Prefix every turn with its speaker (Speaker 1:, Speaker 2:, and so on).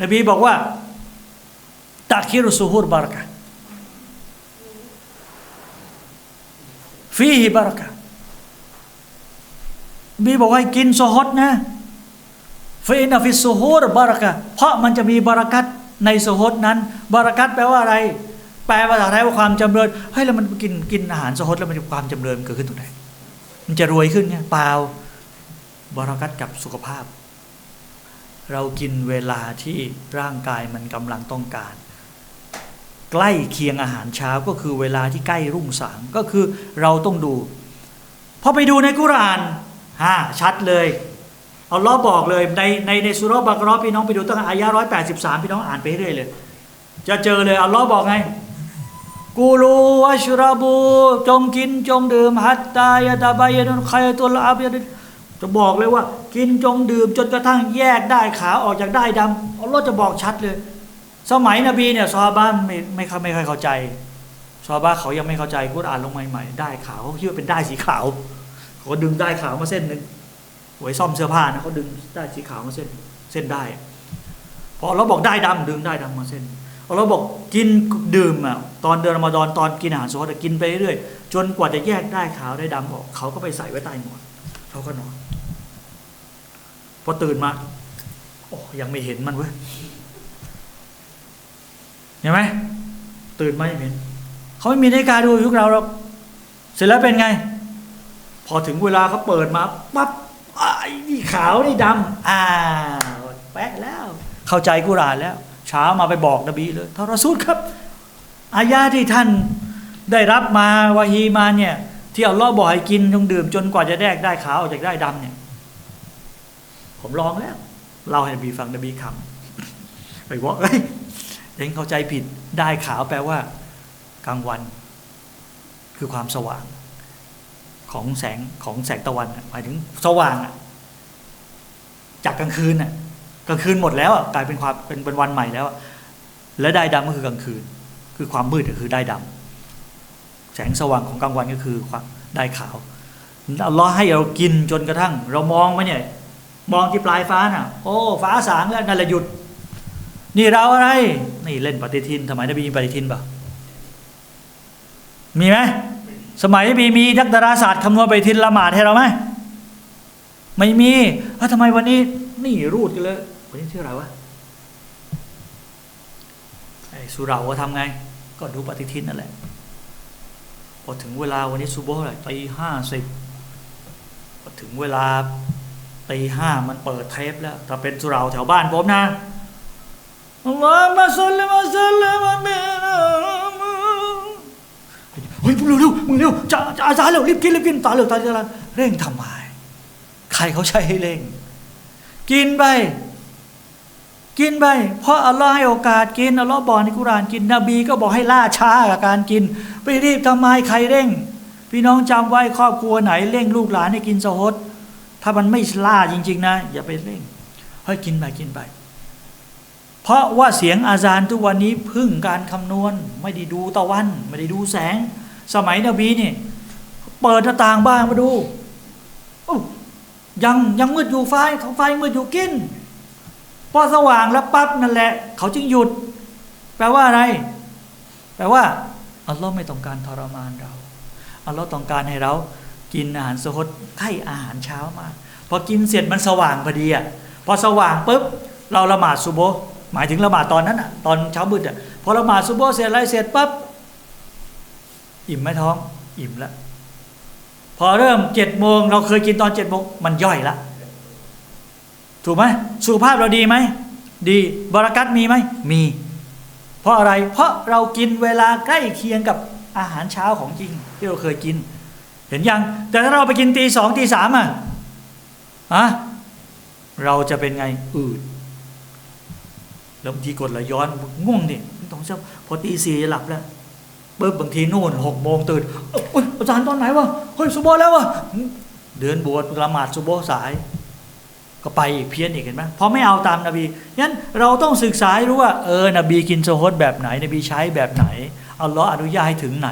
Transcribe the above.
Speaker 1: นบีบอกว่าตะคิรุสุฮูรบารกะฟีฮิบารกะนบีบอกว่าให้กินโซฮดนะฟีนฟิสุฮูรบารกะเพราะมันจะมีบารักัตในโซฮดนั้น บารักัตแปลว่าอะไร แปลภาษาไทยว่าความจำเริญเฮ้ยแล้วมันกินกินอาหารโซฮดแล้วมันจะความจำเริญมันเกิดขึ้นตรงไหนมันจะรวยขึ้นเนี่ยเปล่าบารักัตกับสุขภาพ เรากินเวลาที่ร่างกายมันกำลังต้องการ ใกล้เคียงอาหารเช้าก็คือเวลาที่ใกล้รุ่งสางก็คือเราต้องดูพอไปดูในกุรานฮ่าชัดเลยเอาล้อบอกเลยในในในสุรบักรอพี่น้องไปดูตั้งอายะร้อยแปดสิบสามพี่น้องอ่านไปเรื่อยเลย จะเจอเลยอัลลอฮ์บอกไงกูรูวัชรบู จงกินจงดื่มฮัตตายะตาบายะนุนไคตุลอาบยะนุน จะบอกเลยว่า กินจงดื่มจนกระทั่งแยกได้ขาวออกจากได้ดำอัลลอฮ์จะบอกชัดเลย สมัยนบีเนี่ยซอบ้านไม่ไม่ค่อยไม่ค่อยเข้าใจซอบ้าเขายังไม่เข้าใจกุรอานลงใหม่ๆได้ขาวเขาคิดว่าเป็นได้สีขาวเขาดึงได้ขาวมาเส้นหนึ่งไว้ซ่อมเสื้อผ้านะเขาดึงได้สีขาวมาเส้นเส้นได้พอเราบอกได้ดำดึงได้ดำมาเส้นเราบอกกินดื่มอะตอนเดือนรอมฎอนตอนกินอาหารโซดากินไปเรื่อยๆจนกว่าจะแยกได้ขาวได้ดำออกเขาก็ไปใส่ไว้ใต้หมอน เขาก็นอนพอตื่นมาโอ้ยังไม่เห็นมันเว้ยเห็นไหมตื่นมายังเห็นเขาไม่มีนาฬิกาดูยุคเราหรอกเสร็จแล้วเป็นไง พอถึงเวลาเขาเปิดมาปั๊บไอ้นี่ขาวนี่ดำอ่าแปะแล้ว เข้าใจกุรานแล้วเช้ามาไปบอกนบีเลยทารอซูลครับ อายาที่ท่านได้รับมาวาฮีมาเนี่ย ที่อัลลอฮ์บอกให้กินจงดื่มจนกว่าจะแยกได้ขาวออกจากได้ดำเนี่ย ผมลองแล้วเล่าให้นบีฟังนบีคำไปบอกเอ้ยเองเข้าใจผิดได้ขาวแปลว่า กลางวัน คือความสว่าง ของแสงของแสงตะวันหมายถึงสว่างอะจากกลางคืนน่ะกลางคืนหมดแล้วอะกลายเป็นความเป็นวันใหม่แล้วและได้ดำก็คือกลางคืน คือความมืดก็คือได้ดำ แสงสว่างของกลางวันก็คือความได้ขาวอัลลอฮ์ให้เรากินจนกระทั่ง เรามองมเนี่ย มองที่ปลายฟ้าน่ะ โอ้ ฟ้าสางแล้วนั่นแหละหยุด นี่เราอะไร นี่เล่นปฏิทินสมัยนบีมีปฏิทินปะมีไหมสมัยนบีมีนักดาราศาสตร์คำนวณปฏิทินละหมาดให้เราไหมไม่มีแล้วทำไมวันนี้ นี่รูดกันเลยวันนี้ที่ออะไรวะไอ้สุเราก็ทำไง ก็ดูปฏิทินนั่นแหละ พอถึงเวลาวันนี้ซูโบเท่าไหร่ตีห้าสิบพอถึงเวลาตีห้ามันเปิดเทปแล้วถ้าเป็นสุราแถวบ้านผมนะอัลลอฮ์มาสัลลัมาสัลลัมเบนะเฮ้ยมึงเร็วเร็วมึงเร็วจะจะอาจาเร็วรีบกินรีบกินตาเหลือกตาจะรันเร่งทำไมใครเขาใช้ให้เร่ง กินไป กินไป เพราะอัลลอฮ์ให้โอกาสกินอัลลอฮ์บอกในกุรานกิน นบีก็บอกให้ล่าช้ากับการกิน ไปรีบทำไมใครเร่ง พี่น้องจำไว้ครอบครัวไหนเร่งลูกหลานให้กินสฮดถ้ามันไม่ล่าจริง ๆ นะ อย่าไปเร่งเฮ้ยกินไปกินไป เพราะว่าเสียงอาซานทุกวันนี้พึ่งการคำนวณ ไม่ได้ดูตะวัน ไม่ได้ดูแสง สมัยนบีนี่เปิดหน้าต่างบ้านมาดูอยังยังมืดอยู่ไฟไฟมืดอยู่กิน พอสว่างแล้วปั๊บนั่นแหละ เขาจึงหยุด แปลว่าอะไร แปลว่าอัลลอฮ์ไม่ต้องการทรมานเราอัลลอฮ์ต้องการให้เรา กินอาหารสดใกล้อาหารเช้ามาพอกินเสร็จมันสว่างพอดีอะพอสว่างปุ๊บเราละหมาดซุโบหมายถึงละหมาดตอนนั้นอะตอนเช้ามืดอะพอละหมาดซุโบเสร็จไรเสร็จปั๊บอิ่มไหมท้อง อิ่มแล้วพอเริ่มเจ็ดโมงเราเคยกินตอนเจ็ดโมงมันย่อยละ ถูกไหมสุขภาพเราดีไหมดีบรากัตมีไหมมี เพราะอะไรเพราะเรากินเวลาใกล้เคียงกับอาหารเช้าของจริง ที่เราเคยกิน เห็นยัง แต่ถ้าเราไปกินตีสองตีสามอะอะเราจะเป็นไงอืดแล้วบางทีกดไหลย้อนง่วงดิต้องเช้าพอตีสี่หลับแล้วเบิบบางทีนู่นหกโมงตื่นเอ้ยอาจารย์ตอนไหนวะเฮ้ยสุโบแล้ววะเดินบวชละหมาดสุโบสาย ก็ไปอีกเพี้ยนอีกเห็นไหมเพราะไม่เอาตามนาบีงั้นเราต้องศึกษาให้รู้ว่าเออนบีกินโซฮดแบบไหน นบีใช้แบบไหนอัลลอฮ์อนุญาตให้ถึงไหน